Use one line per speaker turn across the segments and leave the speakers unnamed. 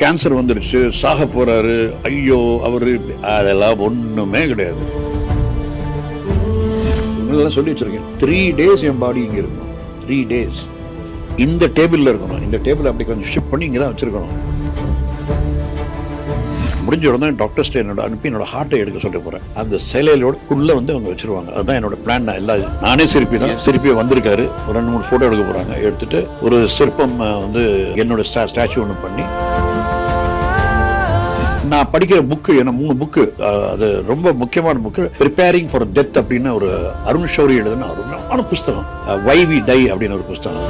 Cancer வந்துருச்சு சாக போறாரு. ஐயோ அவரு அதெல்லாம் ஒண்ணுமே கிடையாது. உங்களெல்லாம் சொல்லி வச்சிருக்கேன். த்ரீ டேஸ் என் பாடி இங்க இருக்கணும். த்ரீ டேஸ் இந்த டேபிள்ல இருக்கணும். இந்த டேபிள் அப்படி கொஞ்சம் ஷிஃப்ட் பண்ணி இங்கே தான் வச்சிருக்கணும். முடிஞ்ச உடனே டாக்டர்ஸ்ட்டு என்னோட அனுப்பி என்னோட ஹார்ட்டை எடுக்க சொல்ல போகிறேன் அந்த சிலையிலோட உள்ள வந்து அவங்க வச்சிருவாங்க. அதுதான் என்னோட பிளான் நான் எல்லா நானே சிற்பி தான். சிற்பி வந்திருக்காரு. ஒரு ரெண்டு மூணு ஃபோட்டோ எடுக்க போகிறாங்க எடுத்துட்டு ஒரு சிற்பம் வந்து என்னோட ஸ்டாச்சு ஒன்று பண்ணி நான் படிக்கிற புக்கு என்ன மூணு புக்கு அது ரொம்ப முக்கியமான புக்கு ப்ரிப்பேரிங் ஃபார் டெத் அப்படின்னு ஒரு அருண் ஷௌரி எழுதின அருமையான புஸ்தகம். வை வி டை அப்படின்னு ஒரு புஸ்தகம்.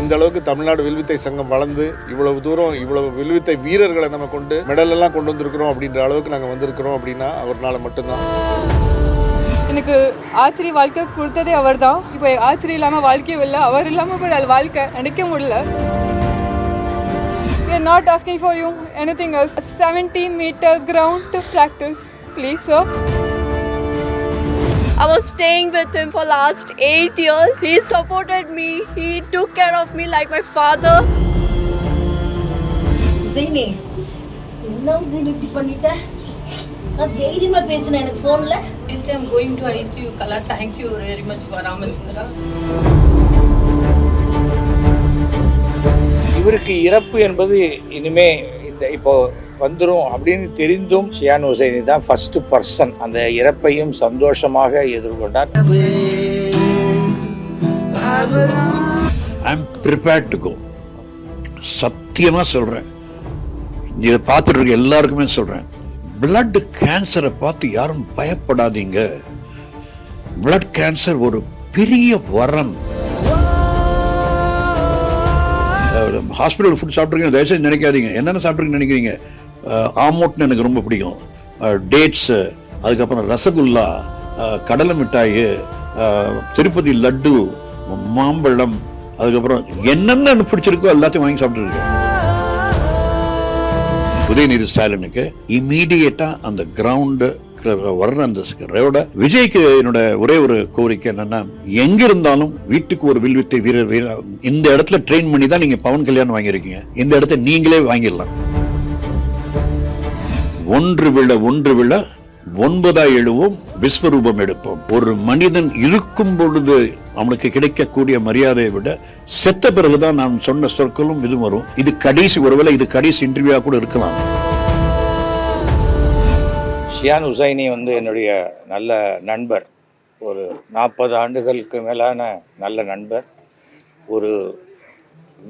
இந்த அளவுக்கு தமிழ்நாடு வில்வித்தை சங்கம் வளர்ந்து இவ்வளவு தூரம் இவ்வளவு வில்வித்தை வீரர்களை நம்ம கொண்டு மெடல் எல்லாம் கொண்டு வந்திருக்கிறோம் அப்படின்ற அளவுக்கு நாங்கள் வந்திருக்கிறோம் அப்படின்னா அவர்னால மட்டும்தான்.
எனக்கு ஆச்சரிய வாழ்க்கை கொடுத்ததே அவர் தான் இப்போ ஆச்சரியம் இல்லாமல் வாழ்க்கையும் இல்லை. அவர் இல்லாமல் வாழ்க்கை நினைக்க முடியல. We are not asking for you anything else. 70 meter ground to practice, please, sir.
I was staying with him for last eight years. He supported me. He took care of me like my father.
ஜெயினி என்ன ஜெயினி இப்படி பண்ணிட்ட நான் தைரியமா பேசினேன் எனக்கு ஃபோன்ல
Next I'm going to ICU. Kala, thank you very much
இவருக்கு இறப்பு என்பது இனிமே இந்த இப்போ வந்துடும் அப்படின்னு தெரிந்தும் ஷியான் ஹுசைனி தான் ஃபர்ஸ்ட் பர்சன் அந்த இறப்பையும் சந்தோஷமாக எதிர்கொண்டார்.
ஐ ப்ரிப்பேர்ட் டு கோ சத்தியமாக சொல்கிறேன் இதை பார்த்துட்டு இருக்க எல்லாருக்குமே சொல்கிறேன் பிளட் கேன்சரை பார்த்து யாரும் பயப்படாதீங்க. பிளட் கேன்சர் ஒரு பெரிய வரம். ஹாஸ்பிட்டல் ஃபுட் சாப்பிட்ருக்கீங்க தயவுசெய்து நினைக்காதீங்க. என்னென்ன சாப்பிட்ருக்குன்னு நினைக்கிறீங்க? ஆமோட்னு எனக்கு ரொம்ப பிடிக்கும். டேட்ஸு அதுக்கப்புறம் ரசகுல்லா கடலை மிட்டாய் திருப்பதி லட்டு மாம்பழம் அதுக்கப்புறம் என்னென்ன பிடிச்சிருக்கோ எல்லாத்தையும் வாங்கி சாப்பிட்டுருக்கேன். உதயநிதி ஸ்டாலினுக்கு இமீடியட்டாக அந்த கிரவுண்டு இருக்கிற அந்த விஜய்க்கு என்னோட ஒரே ஒரு கோரிக்கை என்னன்னா எங்க இருந்தாலும் வீட்டுக்கு ஒரு வில்வித்தை வீரர் வீரர் இந்த இடத்துல ட்ரெயின் பண்ணி தான் நீங்க பவன் கல்யாணம் வாங்கியிருக்கீங்க. இந்த இடத்த நீங்களே வாங்கிடலாம். ஒன்று விழ ஒன்று விழ ஒன்பதா எழுவோம் விஸ்வரூபம் எடுப்போம். ஒரு மனிதன் இருக்கும் பொழுது அவனுக்கு கிடைக்கக்கூடிய மரியாதையை விட செத்த பிறகுதான் நான் சொன்ன சொற்களும் இது வரும். இது கடைசி ஒருவேளை இது கடைசி இன்டர்வியூவா கூட இருக்கலாம்.
ஷியான் ஹுசைனி வந்து என்னுடைய நல்ல நண்பர். ஒரு நாற்பது ஆண்டுகளுக்கு மேலான நல்ல நண்பர். ஒரு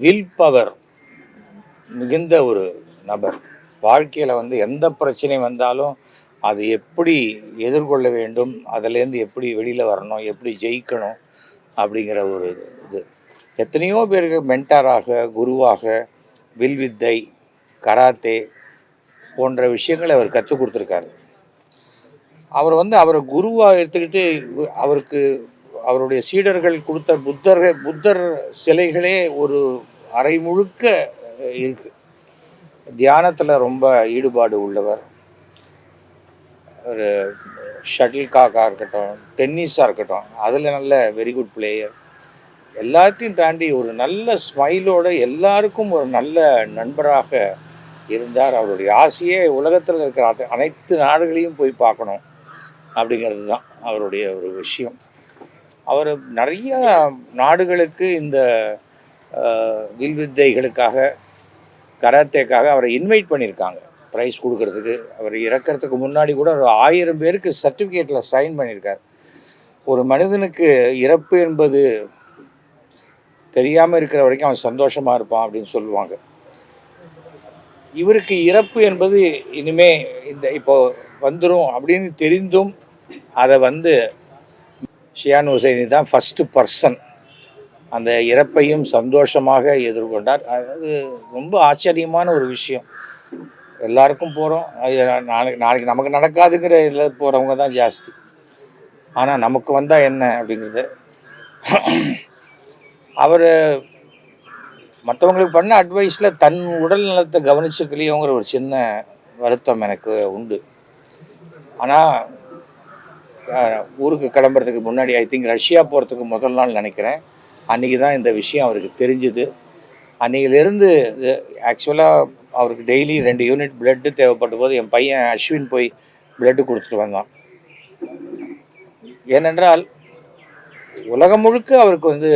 வில் பவர் மிகுந்த ஒரு நபர். வாழ்க்கையில் வந்து எந்த பிரச்சனை வந்தாலும் அது எப்படி எதிர்கொள்ள வேண்டும் அதுலேருந்து எப்படி வெளியில் வரணும் எப்படி ஜெயிக்கணும் அப்படிங்கிற ஒரு இது. எத்தனையோ பேருக்கு மென்டாராக குருவாக வில்வித்தை கராத்தே போன்ற விஷயங்களை அவர் கற்றுக் கொடுத்துருக்காரு. அவர் வந்து அவரை குருவாக எடுத்துக்கிட்டு அவருக்கு அவருடைய சீடர்கள் கொடுத்த புத்தர்கள் புத்தர் சிலைகளே ஒரு அரை முழுக்க இருக்கு. தியானத்தில் ரொம்ப ஈடுபாடு உள்ளவர். ஒரு ஷட்டில் காக்காக இருக்கட்டும் டென்னிஸாக இருக்கட்டும் அதில் நல்ல வெரி குட் பிளேயர் எல்லாத்தையும் தாண்டி ஒரு நல்ல ஸ்மைலோட எல்லாருக்கும் ஒரு நல்ல நண்பராக இருந்தார். அவருடைய ஆசையே உலகத்தில் இருக்கிற அனைத்து நாடுகளையும் போய் பார்க்கணும். அப்படிங்கிறது தான் அவருடைய ஒரு விஷயம். அவர் நிறைய நாடுகளுக்கு இந்த வில்வித்தைகளுக்காக கராத்தேக்காக அவரை இன்வைட் பண்ணியிருக்காங்க. ப்ரைஸ் கொடுக்கறதுக்கு. அவர் இறக்கறதுக்கு முன்னாடி கூட ஒரு ஆயிரம் பேருக்கு சர்டிஃபிகேட்டில் சைன் பண்ணியிருக்கார். ஒரு மனிதனுக்கு இறப்பு என்பது தெரியாமல் இருக்கிற வரைக்கும் அவன் சந்தோஷமாக இருப்பான் அப்படின்னு சொல்லுவாங்க. இவருக்கு இறப்பு என்பது இனிமே இந்த இப்போ வந்துடும் அப்படின்னு தெரிந்தும் அதை வந்து ஷியான் ஹுசைனி தான் ஃபஸ்ட்டு பர்சன் அந்த இறப்பையும் சந்தோஷமாக எதிர்கொண்டார். அது ரொம்ப ஆச்சரியமான ஒரு விஷயம். எல்லாருக்கும் போகிறோம் நாளைக்கு நாளைக்கு நமக்கு நடக்காதுங்கிற இதில் போகிறவங்க தான் ஜாஸ்தி. ஆனால் நமக்கு வந்தால் என்ன அப்படிங்கிறது. அவர் மற்றவங்களுக்கு பண்ண அட்வைஸில் தன் உடல் நலத்தை கவனிச்சுக்கலையோங்கிற ஒரு சின்ன வருத்தம் எனக்கு உண்டு. ஆனால் ஊருக்கு கிளம்புறதுக்கு முன்னாடி ஐ திங்க் ரஷ்யா போகிறதுக்கு முதல் நாள் நினைக்கிறேன். அன்றைக்கி தான் இந்த விஷயம் அவருக்கு தெரிஞ்சுது. அன்றைக்கிலேருந்து ஆக்சுவலாக அவருக்கு டெய்லி ரெண்டு யூனிட் பிளட்டு தேவைப்பட்ட போது என் பையன் அஸ்வின் போய் பிளட்டு கொடுத்துட்டு வந்தான். ஏனென்றால் உலகம் முழுக்க அவருக்கு வந்து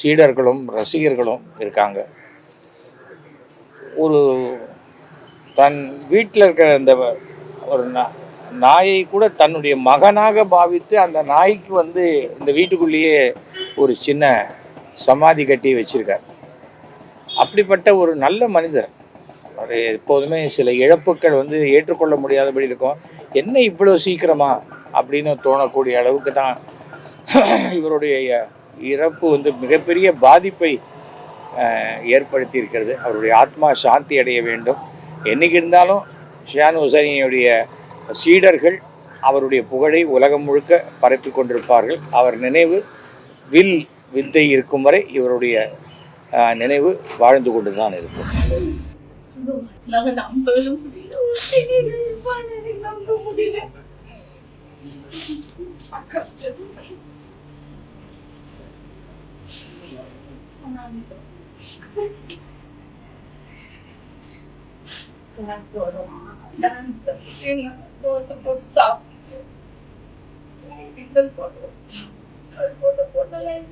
சீடர்களும் ரசிகர்களும் இருக்காங்க. ஒரு தன் வீட்டில் இருக்கிற அந்த ஒரு நான் நாயை கூட தன்னுடைய மகனாக பாவித்து அந்த நாய்க்கு வந்து இந்த வீட்டுக்குள்ளேயே ஒரு சின்ன சமாதி கட்டி வச்சிருக்கார். அப்படிப்பட்ட ஒரு நல்ல மனிதர். அவர் எப்போதுமே சில இழப்புகள் வந்து ஏற்றுக்கொள்ள முடியாதபடி இருக்கும். என்ன இவ்வளோ சீக்கிரமா அப்படின்னு தோணக்கூடிய அளவுக்கு தான் இவருடைய இறப்பு வந்து மிகப்பெரிய பாதிப்பை ஏற்படுத்தி இருக்கிறது அவருடைய ஆத்மா சாந்தி அடைய வேண்டும். என்னைக்கு இருந்தாலும் ஷியான் ஹுசைனியுடைய சீடர்கள் அவருடைய புகழை உலகம் முழுக்க பரப்பி கொண்டிருப்பார்கள். அவர் நினைவு வில் வித்தை இருக்கும் வரை இவருடைய நினைவு வாழ்ந்து கொண்டு தான் இருக்கும்.
டான்ஸ் டான்ஸ் தோசை போட்டு சாப்பிட்டு கிண்டல் போடுவோம். அது போட்டு போட்டெல்லாம்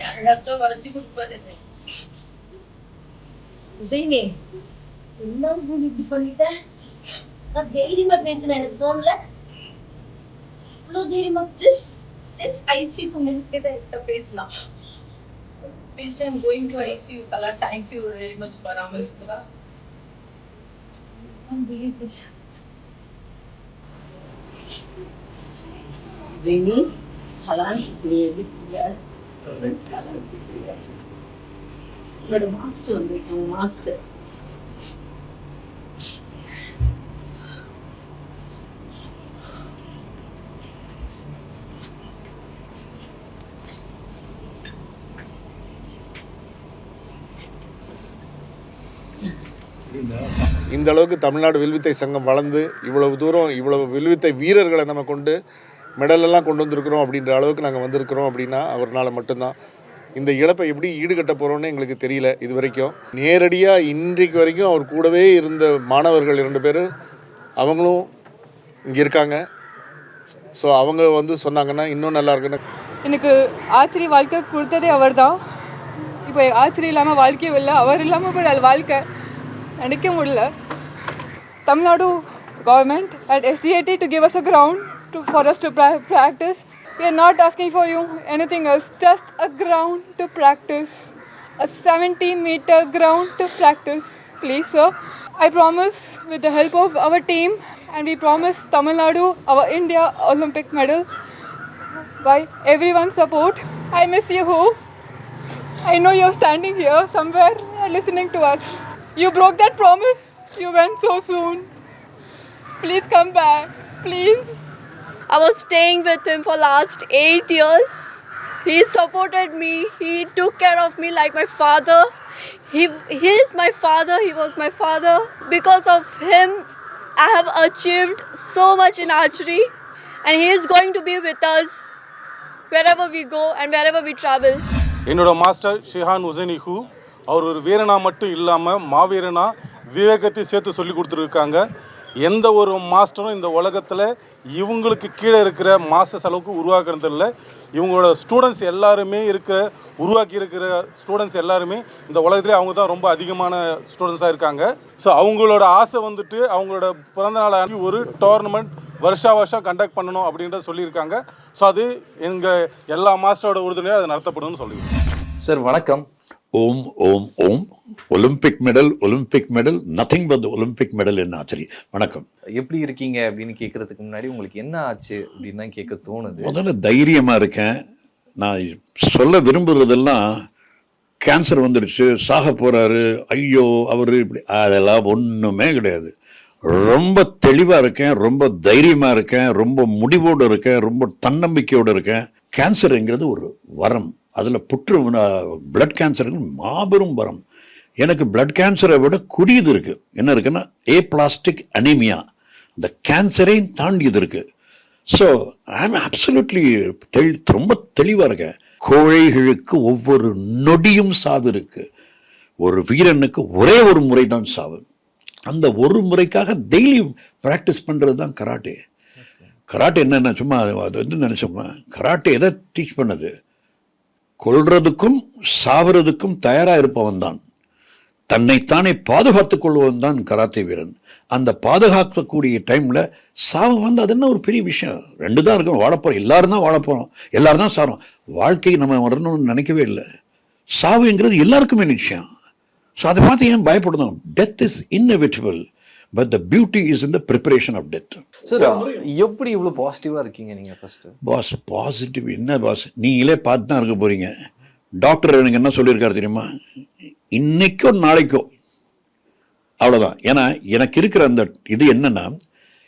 அழகா வரைச்சி கொடுப்பாரு
உசைனே என்ன உசைன் இப்படி பண்ணிட்ட நான் தைரியமா பேசினேன் எனக்கு தோணல. இவ்வளவு தைரியமா
பேசலாம். Thank I'm very patient. Rainy, Haran,
really bad. But
a master, like a master.
இந்த அளவுக்கு தமிழ்நாடு வில்வித்தை சங்கம் வளர்ந்து இவ்வளவு தூரம் இவ்வளவு வில்வித்தை வீரர்களை நம்ம கொண்டு மெடலெல்லாம் கொண்டு வந்திருக்கிறோம் அப்படின்ற அளவுக்கு நாங்கள் வந்திருக்கிறோம் அப்படின்னா அவர்னால மட்டும்தான். இந்த இழப்பை எப்படி ஈடுகட்ட போகிறோம்னு எங்களுக்கு தெரியல இது வரைக்கும் நேரடியாக இன்றைக்கு வரைக்கும் அவர் கூடவே இருந்த மாணவர்கள் இரண்டு பேர் அவங்களும் இங்கே இருக்காங்க. ஸோ அவங்க வந்து சொன்னாங்கன்னா இன்னும் நல்லா இருக்குன்னு.
எனக்கு ஆச்சரிய வாழ்க்கை கொடுத்ததே அவர் தான் இப்போ ஆச்சரியம் இல்லாமல் வாழ்க்கையும் இல்லை அவர் இல்லாமல் கூட வாழ்க்கை நினைக்க முடியல. Tamil Nadu government at SDAT to give us a ground to, for us to pra practice. We are not asking for you anything else, just a ground to practice. A 70 meter ground to practice, please, sir. I promise, with the help of our team, and we promise Tamil Nadu our India Olympic medal by everyone's support. I miss you, who? I know you're standing here somewhere listening to us. You broke that promise. You went so soon. Please come back. Please.
I was staying with him for last eight years. He supported me. He took care of me like my father. He, he is my father. He was my father. Because of him, I have achieved so much in archery. And he is going to be with us wherever we go and wherever we travel.
என்னோட master Shihan உசைனிஹு அவர் ஒரு வீரனா மட்டும் இல்லாமல் மாவீரனா விவேகத்தை சேர்த்து சொல்லி கொடுத்துருக்காங்க. எந்த ஒரு மாஸ்டரும் இந்த உலகத்தில் இவங்களுக்கு கீழே இருக்கிற மாஸ்டர்ஸ் அளவுக்கு உருவாக்குறது இல்லை. இவங்களோட ஸ்டூடெண்ட்ஸ் எல்லாருமே இருக்கிற உருவாக்கி இருக்கிற ஸ்டூடெண்ட்ஸ் எல்லாருமே இந்த உலகத்திலே அவங்க தான் ரொம்ப அதிகமான ஸ்டூடெண்ட்ஸாக இருக்காங்க. ஸோ அவங்களோட ஆசை வந்துட்டு அவங்களோட பிறந்த நாள் அன்னைக்கு ஒரு டோர்னமெண்ட் வருஷா வருஷம் கண்டக்ட் பண்ணணும் அப்படின்றத சொல்லியிருக்காங்க. ஸோ அது எங்கள் எல்லா மாஸ்டரோட உறுதுணையாக அது நடத்தப்படும்னு சொல்லியிருக்காங்க.
சார் வணக்கம்.
ஓம் ஓம் ஓம். Olympic medal Olympic medal nothing but Olympic medal என்ன ஆச்சரியம் வணக்கம்.
எப்படி இருக்கீங்க அப்படின்னு கேட்கறதுக்கு முன்னாடி உங்களுக்கு என்ன ஆச்சு அப்படின்னு தான் கேட்க தோணுது.
முதல்ல தைரியமாக இருக்கேன். நான் சொல்ல விரும்புகிறதெல்லாம் கேன்சர் வந்துடுச்சு சாக போகிறாரு ஐயோ அவர் இப்படி அதெல்லாம் ஒன்றுமே கிடையாது. ரொம்ப தெளிவாக இருக்கேன் ரொம்ப தைரியமாக இருக்கேன் ரொம்ப முடிவோடு இருக்கேன் ரொம்ப தன்னம்பிக்கையோடு இருக்கேன். கேன்சருங்கிறது ஒரு வரம். அதில் புற்று பிளட் கேன்சருக்கு மாபெரும் வரம். எனக்கு பிளட் கேன்சரை விட குடியது இருக்குது என்ன இருக்குன்னா ஏ பிளாஸ்டிக் அனீமியா அந்த கேன்சரையும் தாண்டியது இருக்குது ஸோ ஐ ஐம் அப்சல்யூட்லி தெளி ரொம்ப தெளிவாக இருக்கேன். கோழைகளுக்கு ஒவ்வொரு நொடியும் சாவு இருக்குது ஒரு வீரனுக்கு ஒரே ஒரு முறை தான் சாவு. அந்த ஒரு முறைக்காக டெய்லி ப்ராக்டிஸ் பண்ணுறது தான் கராட்டே. கராட்டே என்னென்ன சும்மா அது வந்து நினச்சோம்னா கராட்டே எதை டீச் பண்ணது? கொள்றதுக்கும் சாவறதுக்கும் தயாராக இருப்பவன் தான். தன்னைத்தானே பாதுகாத்துக் கொள்வன் தான் கராத்தே வீரன். அந்த பாதுகாக்கக்கூடிய டைமில் சாவு வந்து அது என்ன ஒரு பெரிய விஷயம். ரெண்டு தான் இருக்கணும் வாழப்போகிறோம் எல்லாரும் தான் வாழப்போகிறோம் எல்லாரும் தான் சாரோம் வாழ்க்கையை நம்ம வரணும்னு நினைக்கவே இல்லை. சாவுங்கிறது எல்லாருக்குமே நிச்சயம். ஸோ அதை பார்த்து ஏன் பயப்படணும் death is inevitable. But the beauty is in the preparation of death
sir எப்படி இவ்வளவு பாசிட்டிவா இருக்கீங்க நீங்க ஃபர்ஸ்ட்
பாஸ் பாசிட்டிவ் என்ன பாஸ் நீங்களே பார்த்து தான் இருக்க போறீங்க. டாக்டர் எனக்கு என்ன சொல்லியிருக்காரு தெரியுமா? இன்னைக்கோ நாளைக்கோ. அவ்வளோதான் ஏன்னா எனக்கு இருக்கிற அந்த இது என்னன்னா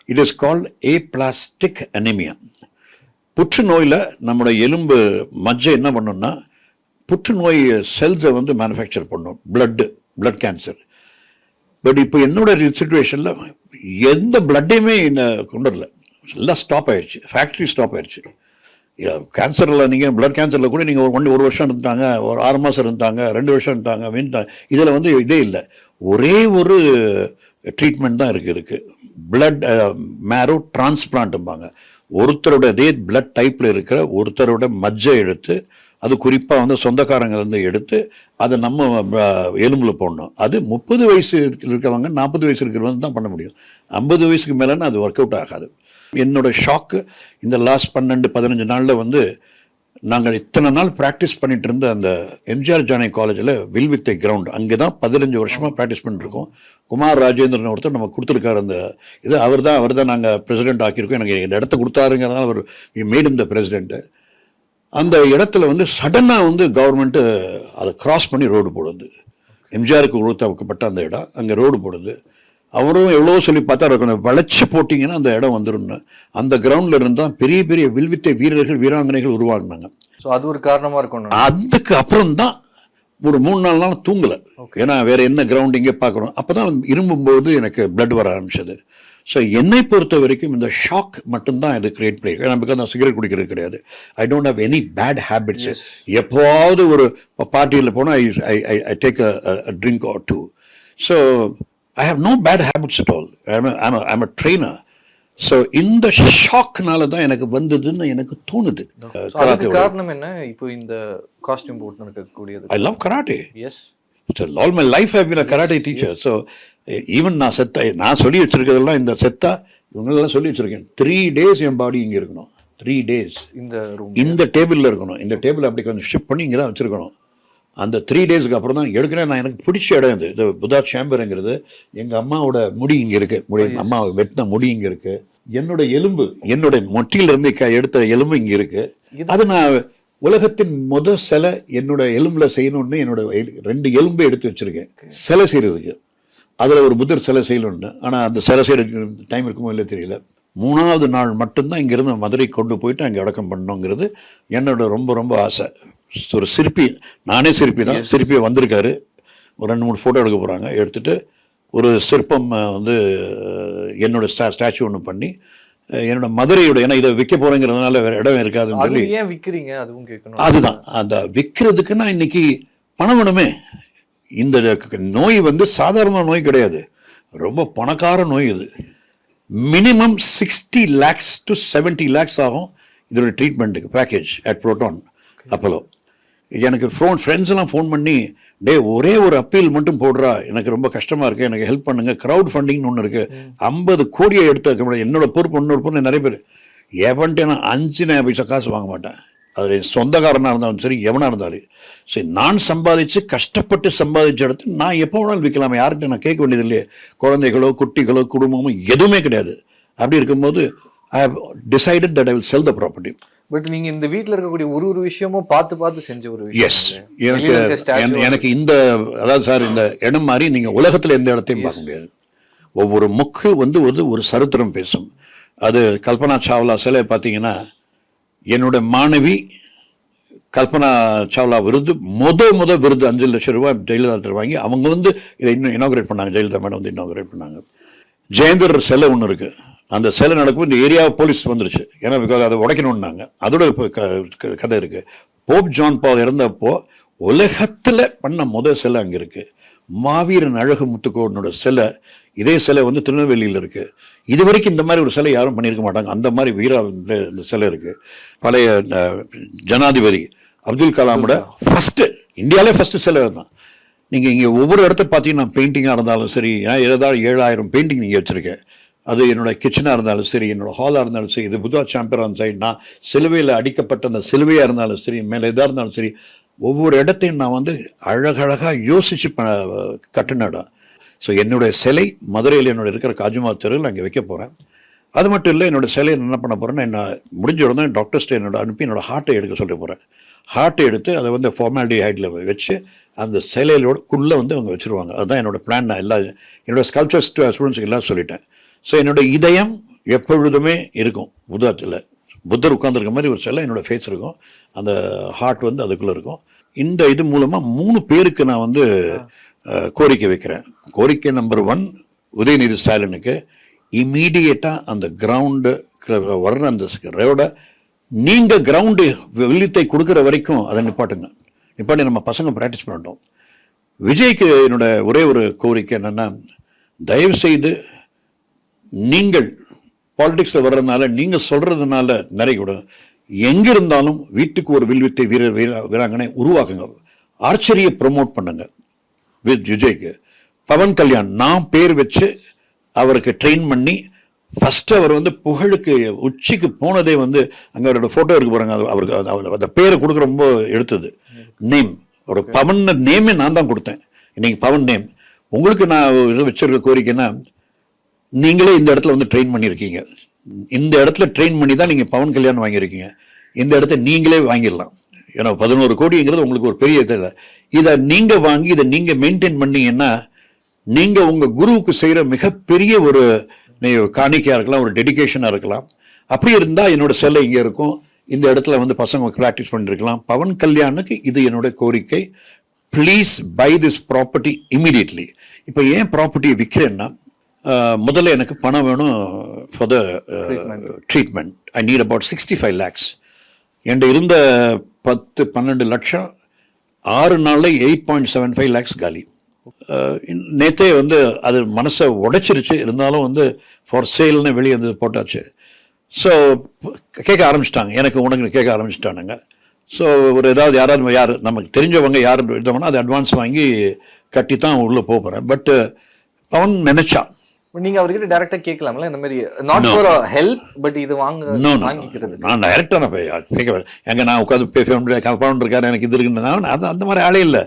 it is called aplastic anaemia புற்றுநோயில் நம்மளோட எலும்பு மஜ்ஜை என்ன பண்ணும்னா புற்றுநோய் செல்ஸை வந்து மேனுஃபேக்சர் பண்ணும். பிளட்டு பிளட் கேன்சர் பட் இப்போ என்னோட சுச்சுவேஷனில் எந்த பிளட்டையுமே என்னை கொண்டு வரல. எல்லாம் ஸ்டாப் ஆயிடுச்சு ஃபேக்ட்ரி ஸ்டாப் ஆயிடுச்சு கேன்சரில் நீங்கள் பிளட் கேன்சரில் கூட நீங்கள் ஒரு ஒன் ஒரு வருஷம் இருந்தாங்க ஒரு ஆறு மாதம் இருந்தாங்க ரெண்டு வருஷம் இருந்தாங்க அப்படின்ட்டாங்க இதில் வந்து இதே இல்லை. ஒரே ஒரு ட்ரீட்மெண்ட் தான் இருக்குது இதுக்கு. பிளட் மேரோ டிரான்ஸ்பிளான்ட்டும்பாங்க ஒருத்தரோட இதே பிளட் டைப்பில் இருக்கிற ஒருத்தரோட மஜ்ஜை எடுத்து அது குறிப்பாக வந்து சொந்தக்காரங்கலேருந்து எடுத்து அதை நம்ம எலும்பில் போடணும். அது முப்பது வயசு இருக்கிறவங்க நாற்பது வயசு இருக்கிறவங்க தான் பண்ண முடியும். ஐம்பது வயசுக்கு மேலேன்னு அது ஒர்க் அவுட் ஆகாது. என்னோட ஷாக்கு இந்த லாஸ்ட் பன்னெண்டு பதினஞ்சு நாளில் வந்து நாங்கள் இத்தனை நாள் ப்ராக்டிஸ் பண்ணிட்டு இருந்த அந்த எம்ஜிஆர் ஜானை காலேஜில் வில்வித்தை கிரவுண்ட் அங்கே தான் பதினஞ்சு வருஷமாக ப்ராக்டிஸ் பண்ணிருக்கோம் குமார் ராஜேந்திரன் ஒருத்தர் நம்ம கொடுத்துருக்காரு அந்த இது அவர் தான் அவர் தான் நாங்கள் பிரசிடென்ட் ஆக்கியிருக்கோம். எனக்கு இந்த இடத்த கொடுத்தாருங்கிறதால அவர் மேட் த பிரசிடென்ட்டு அந்த இடத்துல வந்து சடனாக வந்து கவர்மெண்ட்டு அதை கிராஸ் பண்ணி ரோடு போடுது. எம்ஜிஆருக்கு கொடுத்தப்பட்ட அந்த இடம் அங்கே ரோடு போடுது. அவரும் எவ்வளோ சொல்லி பார்த்தா கொஞ்சம் வளைச்சு போட்டிங்கன்னா அந்த இடம் வந்துரும்னு. அந்த கிரவுண்டில் இருந்தால் பெரிய பெரிய வில்வித்தை வீரர்கள் வீராங்கனைகள் உருவாக்குனாங்க
ஸோ அது ஒரு காரணமா இருக்கும்
அதுக்கு அப்புறம் தான் ஒரு மூணு நாலு நாள் தூங்கலை. ஏன்னா வேற என்ன கிரவுண்ட் இங்கே பார்க்கணும்? அப்போ தான் இரும்பும்போது எனக்கு blood வர ஆரம்பிச்சது. ஸோ என்னை பொறுத்த வரைக்கும் இந்த ஷாக் மட்டும்தான் இது கிரியேட் பண்ணி பிகாஸ் நான் சிகரெட் குடிக்கிறது கிடையாது. I don't have any bad habits எப்போவாவது ஒரு பார்ட்டியில் போனால் I I I take a drink or two so I have no bad habits at all I'm a trainer so இந்த ஷாக்னால தான் எனக்கு வந்ததுன்னு எனக்கு தோணுது.
காரணம் என்ன? இப்போ இந்த காஸ்டியூம் போட்டு இருக்கக்கூடியது.
I love karate
as
all my life have been a karate teacher so even நான் செத்த நான் சொல்லி வச்சிருக்கிறதெல்லாம் இந்த செத்தா இவங்களெல்லாம் சொல்லி வச்சிருக்கேன். த்ரீ டேஸ் என் பாடி இங்கே இருக்கணும். த்ரீ டேஸ்
இந்த ரூம்
இந்த டேபிளில் இருக்கணும். இந்த டேபிள் அப்படி கொஞ்சம் ஷிஃப்ட் பண்ணி இங்கே தான் வச்சுருக்கணும். அந்த த்ரீ டேஸ்க்கு அப்புறம் தான் எடுக்கிறேன். நான் எனக்கு பிடிச்ச இடம் இது. இது புதா சேம்பருங்கிறது எங்கள் அம்மாவோட முடி இங்கே இருக்குது முடி அம்மா வெட்டின முடி இங்கே இருக்குது என்னோட எலும்பு என்னோட மொட்டியிலிருந்து க எடுத்த எலும்பு இங்கே இருக்குது அது நான் உலகத்தின் முத சிலை என்னோட எலும்புல செய்யணும்னு என்னோட ரெண்டு எலும்பை எடுத்து வச்சிருக்கேன். சிலை செய்கிறதுக்கு அதில் ஒரு புத்தர் சிலை செய்யணும்னு ஆனால் அந்த சிலை செய்யறதுக்கு டைம் இருக்குமோ இல்லை தெரியல. மூணாவது நாள் மட்டும்தான் இங்கேருந்து மதுரை கொண்டு போயிட்டு அங்கே அடக்கம் பண்ணணுங்கிறது என்னோட ரொம்ப ரொம்ப ஆசை. ஒரு சிற்பி நானே சிற்பி தான். சிற்பி வந்திருக்காரு. ஒரு ரெண்டு மூணு ஃபோட்டோ எடுக்க போகிறாங்க எடுத்துட்டு ஒரு சிற்பம் வந்து அஹ், என்னோட ஸ்டா ஸ்டாச்சு ஒன்று பண்ணி என்னோட மதுரையோட ஏன்னா இதை விற்க போகிறேங்கிறதுனால வேறு இடம் இருக்காதுன்னு சொல்லி
ஏன் விக்கிறீங்க? அதுவும் கேட்கணும்.
அதுதான். அந்த விற்கிறதுக்குன்னா இன்னைக்கு பணம் வேணுமே. இந்த நோய் வந்து சாதாரண நோய் கிடையாது. ரொம்ப பணக்கார நோய் இது. Minimum sixty lakhs to 70 lakhs ஆகும் இதோட ட்ரீட்மெண்ட்டுக்கு பேக்கேஜ் அட் ப்ரோட்டான் அப்போலோ எனக்கு ஃபோன் ஃப்ரெண்ட்ஸ் எல்லாம் ஃபோன் பண்ணி டே ஒரே ஒரு அப்பீல் மட்டும் போடுறா. எனக்கு ரொம்ப கஷ்டமா இருக்கு. எனக்கு ஹெல்ப் பண்ணுங்க. க்ரௌட் ஃபண்டிங்னு ஒன்று இருக்கு ஐம்பது கோடியை எடுத்து வைக்க முடியாது என்னோட பொறுப்பு இன்னொரு பொண்ணு நிறைய பேர். எவன்ட்டு நான் அஞ்சு நான் பைசா காசு வாங்க மாட்டேன். அது சொந்தக்காரனாக இருந்தாலும் சரி எவனாக இருந்தாலும். சரி நான் சம்பாதிச்சு கஷ்டப்பட்டு சம்பாதிச்ச இடத்து நான் எப்போ வேணாலும் விற்கலாம். யார்கிட்ட நான் கேட்க வேண்டியது இல்லையே. குழந்தைகளோ குட்டிகளோ குடும்பமோ எதுவுமே கிடையாது. அப்படி இருக்கும்போது I have decided that I will sell the property
but நீங்க இந்த வீட்ல இருக்கக்கூடிய ஒரு ஒரு விஷயமும் பார்த்து பார்த்து செஞ்ச ஒரு விஷயம்
எஸ்? எனக்கு எனக்கு இந்த அதாவது சார் இந்த இடம் மாதிரி நீங்கள் உலகத்தில் எந்த இடத்தையும் பார்க்க முடியாது. ஒவ்வொரு முக்கு வந்து ஒரு ஒரு சரித்திரம் பேசும். அது கல்பனா சாவ்லா சிலை பார்த்தீங்கன்னா என்னோட மாணவி கல்பனா சாவ்லா விருது முத முத விருது அஞ்சு லட்சம் ரூபாய் ஜெயலலிதா வாங்கி அவங்க வந்து இதை இன்னும் இனாகிரேட் பண்ணாங்க ஜெயலலிதா மேடம் வந்து இனாகிரேட் பண்ணாங்க. ஜெயந்தர் சிலை ஒன்று இருக்குது அந்த சிலை நடக்கும் இந்த ஏரியா போலீஸ் வந்துருச்சு. ஏன்னா பிகாஸ் அதை உடைக்கணும்னாங்க. அதோட இப்போ க- க- கதை இருக்குது போப் ஜான் பால் இறந்தப்போ உலகத்தில் பண்ண முதல் சிலை அங்கே இருக்குது மாவீரன் அழகு முத்துக்கோடனோட சிலை இதே சிலை வந்து திருநெல்வேலியில் இருக்குது இது வரைக்கும் இந்த மாதிரி ஒரு சிலை யாரும் பண்ணியிருக்க மாட்டாங்க. அந்த மாதிரி வீரா இந்த சிலை இருக்குது பழைய ஜனாதிபதி அப்துல் கலாமோட ஃபஸ்ட்டு இந்தியாவிலே ஃபஸ்ட்டு சிலை தான் நீங்கள் இங்கே ஒவ்வொரு இடத்த பார்த்தீங்கன்னா பெயிண்டிங்காக இருந்தாலும் சரி ஏன் ஏதாவது ஏழாயிரம் பெயிண்டிங் நீங்கள் வச்சுருக்கேன். அது என்னோட கிச்சனாக இருந்தாலும் சரி என்னோட ஹாலாக இருந்தாலும் சரி இது புதா சாம்பியராக இருந்தாலும் சரி நான் சிலுவையில் அடிக்கப்பட்ட அந்த சிலுவையாக இருந்தாலும் சரி மேலே இதாக இருந்தாலும் சரி ஒவ்வொரு இடத்தையும் நான் வந்து அழகழகாக யோசித்து ப கட்டின இடம். ஸோ என்னுடைய சிலை மதுரையில் என்னோட இருக்கிற காஜுமா தெருவில் அங்கே வைக்க போகிறேன். அது மட்டும் இல்லை என்னோடய சிலையை நான் என்ன பண்ண போகிறேன்னா என்ன முடிஞ்ச உடனே டாக்டர்ஸ்ட்டை என்னோட அனுப்பி என்னோடய ஹார்ட்டை எடுக்க சொல்ல போகிறேன் ஹார்ட்டை எடுத்து அதை வந்து ஃபார்மாலிட்டி ஹைட்டில் வச்சு அந்த சிலையிலோட குள்ளே வந்து அவங்க வச்சுருவாங்க. அதுதான் என்னோட பிளான் நான் எல்லா என்னோடய ஸ்கல்ச்சர் ஸ்டூடெண்ட்ஸுக்கு எல்லாம் சொல்லிட்டேன். ஸோ என்னோட இதயம் எப்பொழுதுமே இருக்கும். புத்தத்தில் புத்தர் உட்காந்துருக்க மாதிரி ஒரு சிலை என்னோட ஃபேஸ் இருக்கும். அந்த ஹார்ட் வந்து அதுக்குள்ளே இருக்கும். இந்த இது மூலமாக மூணு பேருக்கு நான் வந்து கோரிக்கை வைக்கிறேன். கோரிக்கை நம்பர் ஒன் உதயநிதி ஸ்டாலினுக்கு இமீடியட்டாக அந்த கிரவுண்டு வர்ற அந்த ரோட நீங்கள் கிரவுண்டு வில்லித்தை கொடுக்குற வரைக்கும் அதை நிப்பாட்டுங்க. நிப்பாட்டி நம்ம பசங்க ப்ராக்டிஸ் பண்ணிட்டோம். விஜய்க்கு என்னோட ஒரே ஒரு கோரிக்கை என்னென்னா தயவுசெய்து நீங்கள் பாலிடிக்ஸில் வர்றதுனால நீங்கள் சொல்கிறதுனால நிறைய கூட. எங்கே இருந்தாலும் வீட்டுக்கு ஒரு வில்வித்தை வீரர் வீர வீராங்கனை உருவாக்குங்க. ஆர்ச்சரியை ப்ரொமோட் பண்ணுங்கள் வித் விஜய்க்கு. பவன் கல்யாண் நான் பேர் வச்சு அவருக்கு ட்ரெயின் பண்ணி ஃபஸ்ட்டு அவர் வந்து புகழுக்கு உச்சிக்கு போனதே வந்து அங்கே அவரோட ஃபோட்டோ இருக்கு பாருங்க அவருக்கு அந்த பேரை கொடுக்க ரொம்ப எடுத்தது. நேம் ஒரு பவன் நேமே நான் தான் கொடுத்தேன். இன்னைக்கு பவன் நேம் உங்களுக்கு நான் இது வச்சிருக்க கோரிக்கைன்னா நீங்களே இந்த இடத்துல வந்து ட்ரெயின் பண்ணியிருக்கீங்க. இந்த இடத்துல ட்ரெயின் பண்ணி தான் நீங்கள் பவன் கல்யாணம் வாங்கியிருக்கீங்க. இந்த இடத்த நீங்களே வாங்கிடலாம். ஏன்னா பதினோரு கோடிங்கிறது உங்களுக்கு ஒரு பெரிய இது இல்லை. இதை நீங்கள் வாங்கி இதை நீங்கள் மெயின்டைன் பண்ணீங்கன்னா நீங்கள் உங்கள் குருவுக்கு செய்கிற மிகப்பெரிய ஒரு காணிக்கையாக இருக்கலாம் ஒரு டெடிகேஷனாக இருக்கலாம். அப்படி இருந்தால் என்னோட செல்லை இங்கே இருக்கும். இந்த இடத்துல வந்து பசங்க ப்ராக்டிஸ் பண்ணிருக்கலாம். பவன் கல்யாணுக்கு இது என்னோட கோரிக்கை. Please buy this property immediately இப்போ ஏன் ப்ராப்பர்ட்டியை விற்கிறேன்னா முதல்ல எனக்கு பணம் வேணும் for the treatment I need about sixty five lakhs என்கிட்ட இருந்த பத்து பன்னெண்டு லட்சம் ஆறு நாளில் eight point seven five lakhs காலி. நேத்தே வந்து அது மனசை உடைச்சிருச்சு. இருந்தாலும் வந்து ஃபார் சேல்னு வெளியே வந்து போட்டாச்சு. ஸோ கேட்க ஆரம்பிச்சிட்டாங்க. எனக்கு உனக்கு கேட்க ஆரம்பிச்சிட்டானுங்க. ஸோ ஒரு ஏதாவது யாராவது யார் நமக்கு தெரிஞ்சவங்க யார் இருந்தவங்கன்னா அதை அட்வான்ஸ் வாங்கி கட்டி தான் உள்ளே போகிறேன் பட்டு அவன் நினைச்சான்.
நீங்க அவர்கிட்ட டைரக்டா கேட்கலாம்ல இந்த மாதிரி நாட். ஃபார் ஹெல்ப் பட் இது வாங்க. வாங்கிக்கிறது
நான் டைரக்டாக நான் கேட்க. எங்க நான் உட்காந்து பேச முடியாது கல்பவுண்ட் இருக்காரு எனக்கு இது இருக்குன்னு நான் அந்த அந்த மாதிரி ஆளே இல்லை.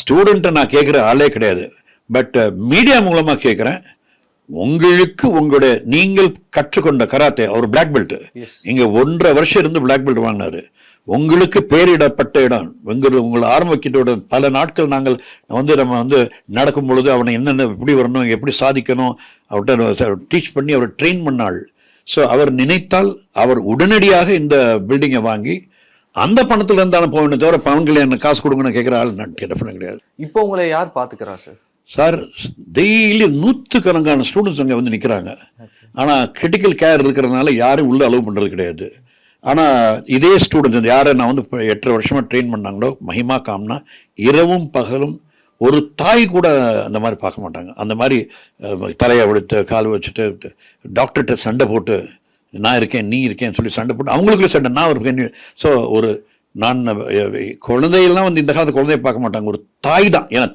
ஸ்டூடெண்ட்டை நான் கேட்குற ஆளே கிடையாது. பட் மீடியா மூலமாக கேட்குறேன். உங்களுக்கு உங்களுடைய நீங்கள் கற்றுக்கொண்ட கராத்தே அவர் பிளாக் பெல்ட் இங்க ஒன்றரை வருஷம் இருந்து பிளாக் பெல்ட் வாங்கினாரு. உங்களுக்கு பேரிடப்பட்ட இடம். உங்கள் உங்களை ஆரம்பிக்கிட்டோட பல நாட்கள் நாங்கள் வந்து நம்ம வந்து நடக்கும் பொழுது அவனை என்னென்ன எப்படி வரணும் எப்படி சாதிக்கணும் அவர்கிட்ட டீச் பண்ணி அவரை ட்ரெயின் பண்ணாள். ஸோ அவர் நினைத்தால் அவர் உடனடியாக இந்த பில்டிங்கை வாங்கி அந்த பணத்துல இருந்தாலும் போகணும் தவிர பவன் கல்யாணம் காசு கொடுங்கன்னு கேட்குற ஆள் நான் டெஃபினட் கிடையாது.
இப்போ உங்களை யார் பாத்துக்கிறா சார்
சார் டெய்லி நூற்றுக்கணக்கான ஸ்டூடெண்ட்ஸ் அங்கே வந்து நிற்கிறாங்க ஆனால் கிரிட்டிக்கல் கேர் இருக்கிறதுனால யாரும் உள்ளே அலோவ் பண்ணுறது கிடையாது. ஆனால் இதே ஸ்டூடெண்ட் யாரை நான் வந்து இப்போ எட்டரை வருஷமாக ட்ரெயின் பண்ணாங்களோ மஹிமா காம்னா இரவும் பகலும் ஒரு தாய் கூட அந்த மாதிரி பார்க்க மாட்டாங்க. அந்த மாதிரி தலையை விடுத்து கால் வச்சுட்டு டாக்டர்கிட்ட சண்டை போட்டு நான் இருக்கேன் நீ இருக்கேன்னு சொல்லி சண்டை போட்டு அவங்களுக்குள்ள சண்டை நான் இருக்கேன் ஸோ ஒரு நான் குழந்தையெல்லாம் வந்து இந்த காலத்து குழந்தைய பார்க்க மாட்டாங்க. ஒரு தாய் தான். ஏன்னா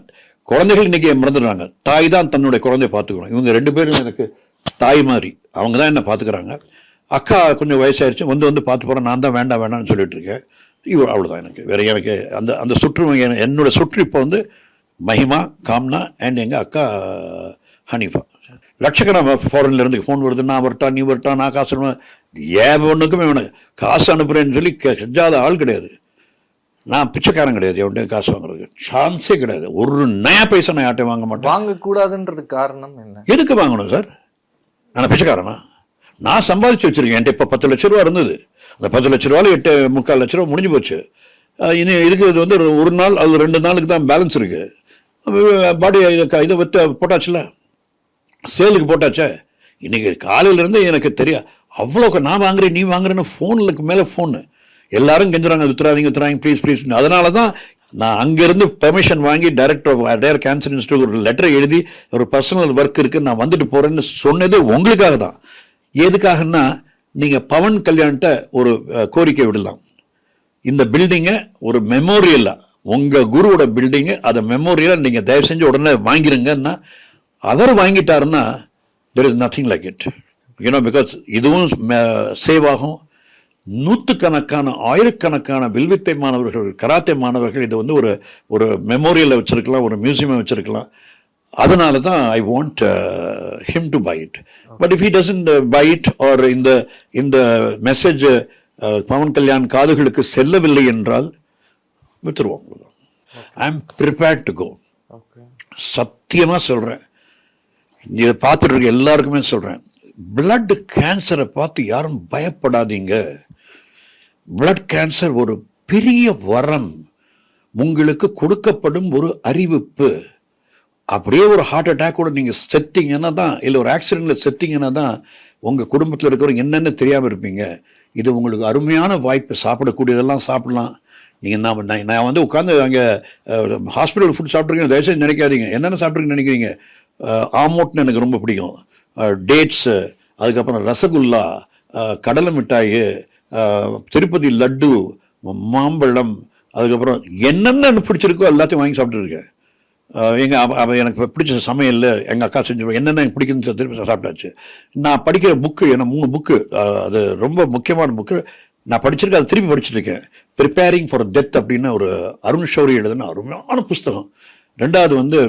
குழந்தைகள் இன்றைக்கி மறந்துடுறாங்க. தாய் தான் தன்னுடைய குழந்தைய பார்த்துக்கணும். இவங்க ரெண்டு பேரும் எனக்கு தாய் மாதிரி. அவங்க தான் என்ன பார்த்துக்கிறாங்க. அக்கா கொஞ்சம் வயசாயிருச்சு வந்து வந்து பார்த்து போகிறேன் நான் தான் வேண்டாம் வேண்டாம்னு சொல்லிட்டு இருக்கேன் இவ அவ்வளோதான் எனக்கு. வேற எனக்கு அந்த அந்த சுற்று என- என்னோட சுற்று இப்போ வந்து மஹிமா காம்னா அண்ட் எங்கள் அக்கா ஹனீஃபா. லட்சக்கணக்கான ஃபாரின்ல இருந்து ஃபோன் வருது நான் வரட்டா நீ வரட்டா நான் காசு. ஏன் ஒன்றுக்குமே வேணும் காசு அனுப்புறேன்னு சொல்லி செஞ்சாத ஆள் கிடையாது. நான் பிச்சைக்காரன் கிடையாது எவன்கிட்ட காசு வாங்குறதுக்கு. சான்ஸே கிடையாது. ஒரு நயா பைசா நான் யார்ட்டையும் வாங்க மாட்டேன்.
வாங்க கூடாதுன்றதுக்கு காரணம் என்ன?
எதுக்கு வாங்கணும் சார்? நான் பிச்சைக்காரனா? நான் சம்பாதிச்சு வச்சிருக்கேன். என்கிட்ட இப்போ பத்து லட்ச ரூபா இருந்தது. அந்த பத்து லட்ச ரூபாயில் எட்டு முக்கால் லட்ச ரூபா முடிஞ்சு போச்சு. இனி இருக்கிறது வந்து ஒரு- ஒரு நாள் அது ரெண்டு நாளுக்கு தான் பேலன்ஸ் இருக்குது பாடி இதை விட்டு போட்டாச்சுல? சேலுக்கு போட்டாச்சே? இன்றைக்கி காலையிலேருந்து எனக்கு தெரியாது அவ்வளோக்கு நான் வாங்குறேன் நீ வாங்குறேன்னு ஃபோனுக்கு மேலே ஃபோனு எல்லாரும் கெஞ்சுறாங்க வித்துறாதீங்க வித்துறாங்க ப்ளீஸ் ப்ளீஸ் அதனால தான் நான் அங்கேருந்து பெர்மிஷன் வாங்கி director of the cancer institute ஒரு லெட்டர் எழுதி ஒரு பர்சனல் ஒர்க் இருக்குது நான் வந்துட்டு போகிறேன்னு சொன்னது உங்களுக்காக தான். எதுக்காகன்னா நீங்கள் பவன் கல்யாண்கிட்ட ஒரு கோரிக்கை விடலாம். இந்த பில்டிங்கை ஒரு மெமோரியலாக உங்கள் குருவோட பில்டிங்கு அதை மெமோரியலாக நீங்கள் தயவு செஞ்சு உடனே வாங்கிருங்கன்னா அவர் வாங்கிட்டாருன்னா there is nothing like it you know because இதுவும் சேவ் ஆகும் நூற்றுக்கணக்கான ஆயிரக்கணக்கான வில்வித்தை மாணவர்கள் கராத்தே மாணவர்கள் இதை வந்து ஒரு ஒரு மெமோரியலில் வச்சுருக்கலாம் ஒரு மியூசியமாக வச்சுருக்கலாம். அதனால தான் I want him to buy it but if he doesn't buy it or இந்த இந்த மெசேஜ் பவன் கல்யாண் காதுகளுக்கு செல்லவில்லை என்றால் வித்துருவோம் I am prepared to go சத்தியமாக சொல்கிறேன் இதை பார்த்துட்டு இருக்க எல்லாருக்குமே சொல்கிறேன் பிளட் கேன்சரை பார்த்து யாரும் பயப்படாதீங்க. பிளட் கேன்சர் ஒரு பெரிய வரம். உங்களுக்கு கொடுக்கப்படும் ஒரு அறிவிப்பு. அப்படியே ஒரு ஹார்ட் அட்டாக்கோட நீங்கள் செத்தீங்கன்னா தான் இல்லை ஒரு ஆக்சிடெண்ட்டில் செத்தீங்கன்னா தான் உங்கள் குடும்பத்தில் இருக்கிறவங்க என்னென்னு தெரியாமல் இருப்பீங்க. இது உங்களுக்கு அருமையான வாய்ப்பு. சாப்பிடக்கூடியதெல்லாம் சாப்பிடலாம். நீங்கள் நான் நான் நான் வந்து உட்காந்து அங்கே ஹாஸ்பிட்டல் ஃபுட் சாப்பிட்ருக்கேன் தயவுசெய்து நினைக்காதீங்க. என்னென்ன சாப்பிட்ருக்குன்னு நினைக்கிறீங்க? ஆமோட்னு எனக்கு ரொம்ப பிடிக்கும். டேட்ஸு அதுக்கப்புறம் ரசகுல்லா கடலை மிட்டாய் திருப்பதி லட்டு மாம்பழம் அதுக்கப்புறம் என்னென்ன பிடிச்சிருக்கோ எல்லாத்தையும் வாங்கி சாப்பிட்ருக்கேன் எங்கள் அவ எனக்கு பிடிச்ச சமையல் எங்கள் அக்கா செஞ்சு என்னென்ன எனக்கு பிடிக்குதுன்னு திருப்பி சாப்பிட்டாச்சு. நான் படிக்கிற புக்கு என்ன மூணு புக்கு அது ரொம்ப முக்கியமான புக்கு நான் படிச்சிருக்கேன் அதை திருப்பி படிச்சிருக்கேன் ப்ரிப்பேரிங் ஃபார் டெத் அப்படின்னு ஒரு அருண் ஷௌரி எழுதுன அருமையான புஸ்தகம். ரெண்டாவது வந்து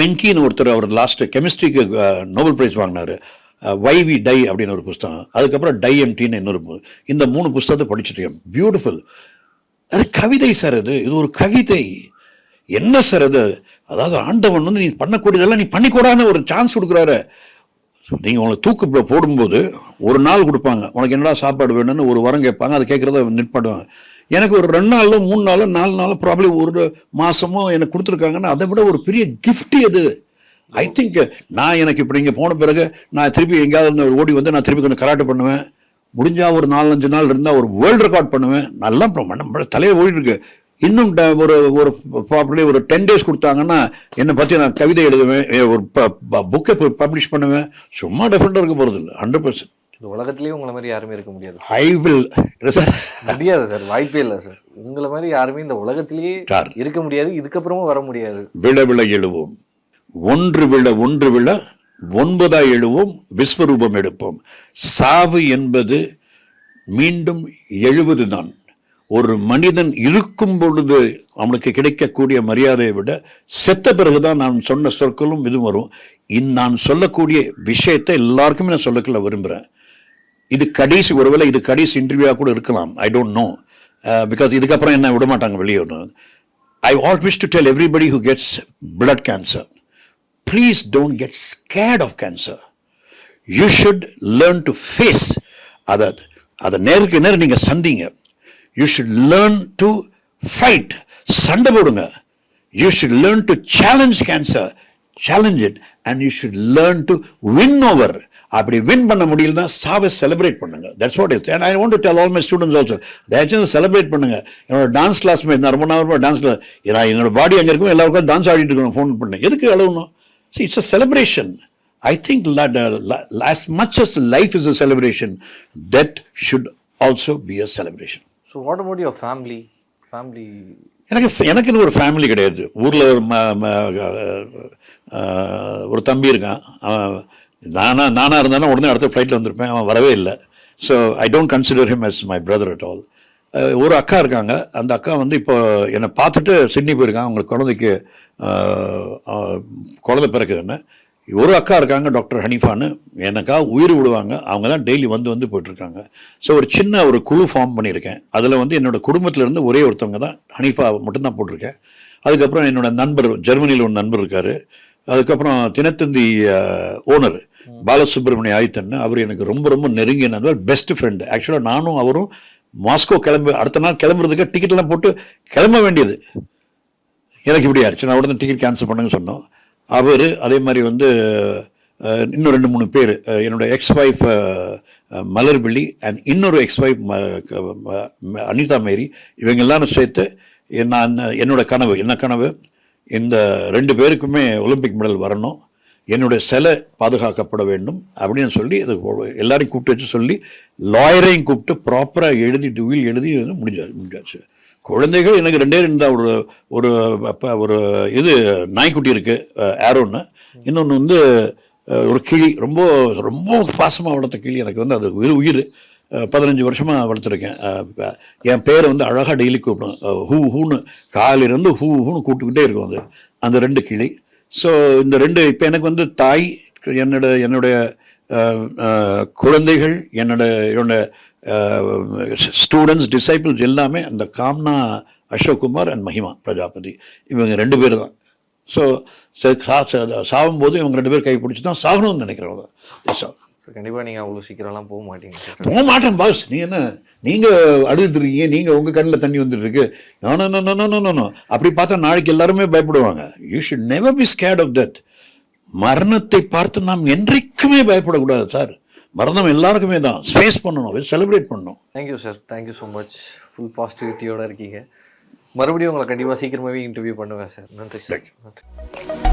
வெங்கின்னு ஒருத்தர் அவர் லாஸ்ட்டு கெமிஸ்ட்ரிக்கு நோபல் பிரைஸ் வாங்கினார். வை வி டை அப்படின்னு ஒரு புஸ்தகம். அதுக்கப்புறம் டை எம்டின்னு இன்னொரு இந்த மூணு புஸ்தகத்தை படிச்சிருக்கேன் பியூட்டிஃபுல் அது கவிதை சார் இது இது ஒரு கவிதை. என்ன சார் அது? அதாவது ஆண்டவன் வந்து நீ பண்ணக்கூடியதெல்லாம் நீ பண்ணிக்கூடாதுன்னு ஒரு சான்ஸ் கொடுக்குறாரு. நீங்கள் உங்களை தூக்கு போடும்போது ஒரு நாள் கொடுப்பாங்க. உனக்கு என்னடா சாப்பாடு வேணும்னு ஒரு வாரம் கேட்பாங்க. அதை கேட்குறத நிற்பாடுவாங்க எனக்கு ஒரு ரெண்டு நாளோ மூணு நாளோ நாலு நாளோ ப்ராப்ளி ஒரு மாதமோ எனக்கு கொடுத்துருக்காங்கன்னா அதை விட ஒரு பெரிய கிஃப்ட் அது ஐ திங்க் நான் எனக்கு இப்போ இங்கே போன பிறகு நான் திருப்பி எங்கேயாவது ஓடி வந்து நான் திருப்பி கொஞ்சம் கராட்டு பண்ணுவேன். முடிஞ்சால் ஒரு நாலஞ்சு நாள் இருந்தால் ஒரு வேர்ல்டு ரெக்கார்ட் பண்ணுவேன். நல்லா நம்ம தலையை ஓடிட்டு இருக்கு. இன்னும் ஒரு ஒரு ப்ராப்பர்லி ஒரு டென் டேஸ் கொடுத்தாங்கன்னா என்னை பற்றி நான் கவிதை எழுதுவேன் ஒரு புக்கை பப்ளிஷ் பண்ணுவேன் சும்மா டெஃபரெண்டாக இருக்க போகிறது இல்லை ஹண்ட்ரட் பர்சன்ட்
இந்த உலகத்திலேயே உங்களை மாதிரி யாருமே இருக்க முடியாது.
ஐ வில் சார்
முடியாது சார் வாய்ப்பே இல்லை சார் உங்களை மாதிரி யாருமே இந்த உலகத்திலேயே. இருக்க முடியாது இதுக்கப்புறமும் வர முடியாது.
விழ விழ எழுவோம். ஒன்று விழ ஒன்று விழ ஒன்பதாய் எழுவோம் விஸ்வரூபம் எடுப்போம். சாவு என்பது மீண்டும் எழுவது தான். ஒரு மனிதன் இருக்கும் பொழுது அவனுக்கு கிடைக்கக்கூடிய மரியாதையை விட செத்த பிறகுதான் நான் சொன்ன சொற்களும் இதுவும் வரும். நான் சொல்லக்கூடிய விஷயத்தை எல்லாருக்குமே நான் சொல்லக்கலாம் விரும்புகிறேன் இது கடைசி ஒருவேளை இது கடைசி இன்டர்வியூவாக கூட இருக்கலாம். ஐ டோன்ட் நோ பிகாஸ் இதுக்கப்புறம் என்ன விட மாட்டாங்க வெளியே ஒன்று I all wish to tell everybody who gets blood cancer please don't get scared of cancer you should learn to face அதை அதை நேருக்கு நேரம் நீங்கள் சந்திங்க. You should learn to fight சண்டை போடுங்க. You should learn to challenge cancer challenge it and you should learn to win over அப்படி win பண்ண முடியலன்னா சாவை செலிப்ரேட் பண்ணுங்க. That's what is and I want to tell all my students also தயவுசெய்து celebrate பண்ணுங்க. என்னோட டான்ஸ் கிளாஸ் நான் ரொம்ப நாள் டான்ஸ் கிளாஸ் நான் என்னோட பாடி அங்கே இருக்கும் எல்லாருக்கும் டான்ஸ் ஆடிட்டு இருக்கணும் ஃபோன் பண்ணேன் எதுக்கு அழுகணும் See, it's a I think think that uh, la- as much as life is a celebration, death should also be a celebration.
So what about your family family
எனக்கு எனக்குன்னு ஒரு ஃபேமிலி கிடையாது. ஊரில் ஒரு ஒரு தம்பி இருக்கான். அவன் நானா நானாக இருந்தானா உடனே அடுத்த ஃப்ளைட்டில் வந்திருப்பேன். அவன் வரவே இல்லை. So I don't consider him as my brother at all ஒரு அக்கா இருக்காங்க. அந்த அக்கா வந்து இப்போ என்னை பார்த்துட்டு சிட்னி போயிருக்காங்க அவங்களுக்கு குழந்தைக்கு அஹ், பிறக்குது குழந்தை பிறக்குதுன்னு. ஒரு அக்கா இருக்காங்க டாக்டர் ஹனிஃபான்னு. எனக்கா உயிர் விடுவாங்க. அவங்க தான் டெய்லி வந்து வந்து போயிட்டுருக்காங்க. ஸோ ஒரு சின்ன ஒரு குழு ஃபார்ம் பண்ணியிருக்கேன். அதில் வந்து என்னோடய குடும்பத்திலேருந்து ஒரே ஒருத்தவங்க தான். ஹனிஃபா மட்டும்தான் போட்டிருக்கேன். அதுக்கப்புறம் என்னோடய நண்பர் ஜெர்மனியில் ஒரு நண்பர் இருக்கார். அதுக்கப்புறம் தினத்தந்தி ஓனர் பாலசுப்ரமணிய ஆயுத்தன். அவர் எனக்கு ரொம்ப ரொம்ப நெருங்கிய நண்பர் பெஸ்ட் ஃப்ரெண்டு ஆக்சுவலாக நானும் அவரும் மாஸ்கோ கிளம்பு அடுத்த நாள் கிளம்புறதுக்கு டிக்கெட்லாம் போட்டு கிளம்ப வேண்டியது. எனக்கு இப்படி ஆயிடுச்சு. நான் உடனே டிக்கெட் கேன்சல் பண்ணுங்கன்னு சொன்னோம். அவர் அதே மாதிரி வந்து இன்னும் ரெண்டு மூணு பேர். என்னோட எக்ஸ் ஒய்ஃப் மலர்விழி அண்ட் இன்னொரு எக்ஸ் ஒய்ஃப் அனிதா மேரி. இவங்க எல்லாரும் சேர்த்து நான் என்னோடய கனவு என்ன கனவு? இந்த ரெண்டு பேருக்குமே ஒலிம்பிக் மெடல் வரணும். என்னுடைய சிலை பாதுகாக்கப்பட வேண்டும் அப்படின்னு சொல்லி அது எல்லாரையும் கூப்பிட்டு வச்சு சொல்லி லாயரையும் கூப்பிட்டு ப்ராப்பராக எழுதி டுவில் எழுதி வந்து முடிஞ்சாச்சு முடிஞ்சாச்சு. குழந்தைகள் எனக்கு ரெண்டே ரெண்டு தான் ஒரு ஒரு ஒரு இது நாய்க்குட்டி இருக்குது ஏரோன்னு இன்னொன்று வந்து ஒரு கிளி ரொம்ப ரொம்ப பாசமாக வளர்த்த கிளி எனக்கு வந்து அது உயிர் உயிர். பதினஞ்சு வருஷமாக வளர்த்துருக்கேன். என் பேரை வந்து அழகாக டெய்லி கூப்பிடும். ஹூ ஹூன்னு. காலிலிருந்து ஹூ ஹூன்னு கூப்பிட்டுக்கிட்டே இருக்கும் அது அந்த ரெண்டு கிளி. ஸோ இந்த ரெண்டு இப்போ எனக்கு வந்து தாய் என்னோட என்னுடைய குழந்தைகள் என்னோட என்னோட ஸ்டூடெண்ட்ஸ் டிசைபிள்ஸ் எல்லாமே அந்த காம்னா அசோக்குமார் அண்ட் மஹிமா பிரஜாபதி. இவங்க ரெண்டு பேர் தான் ஸோ சாகும்போது இவங்க ரெண்டு பேர் கை பிடிச்சி தான் சாகணும்னு நினைக்கிறவங்க.
கண்டிப்பாக நீங்கள் அவ்வளோ சீக்கிரம்லாம் போக மாட்டீங்க
போக மாட்டேன் பாஸ் நீ என்ன நீங்க அழுதுருக்கீங்க நீங்க உங்க கண்ணில் தண்ணி வந்துட்டு இருக்கு. No no no no no no அப்படி பார்த்தா நாளைக்கு எல்லாருமே பயப்படுவாங்க. You should never be scared of that மரணத்தை பார்த்து நாம் என்றைக்குமே பயப்படக்கூடாது சார் மரணம் எல்லாருக்குமே தான். ஃபேஸ் பண்ணணும் செலிப்ரேட் பண்ணணும்.
Thank you sir thank you so much full பாசிட்டிவிட்டியோட இருக்கீங்க. மறுபடியும் உங்களை கண்டிப்பாக சீக்கிரமாகவே இன்டர்வியூ பண்ணுவேன் சார் நன்றி சார் நன்றி.